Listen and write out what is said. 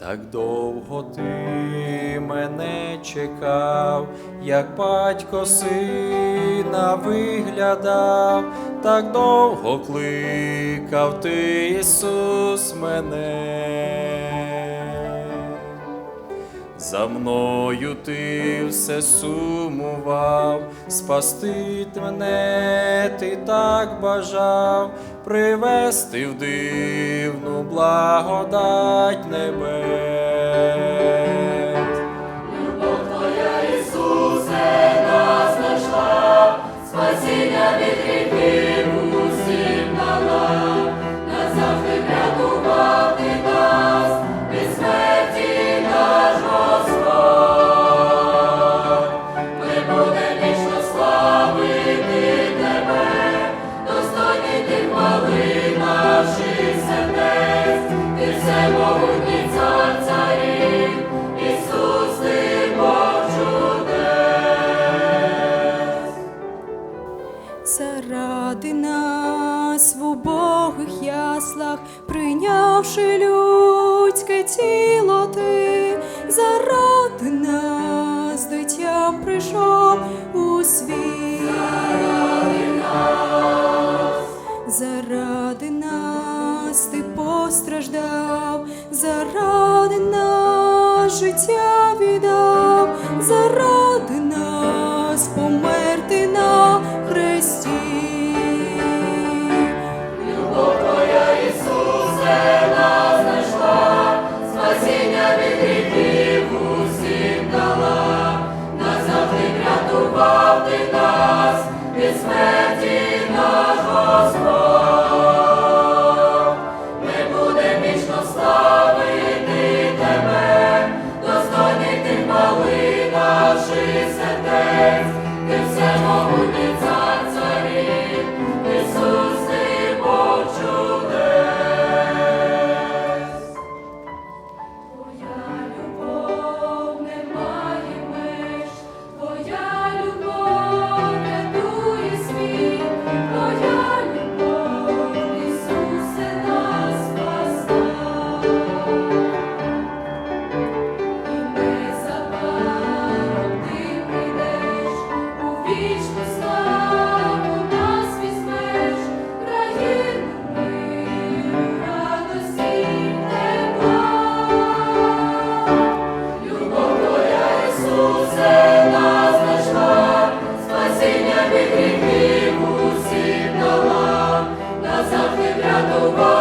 Так довго ти мене чекав, як батько сина виглядав, так довго кликав ти, Ісус, мене. За мною ти все сумував, спасти мене ти так бажав, привести в дивну благодать небес. Заради нас убогих яслах, прийнявши людське тіло ти, заради нас дитям прийшов у світ. Нас ти постраждав, заради нас життя віддав, заради наших сердець, ти все могутній. over.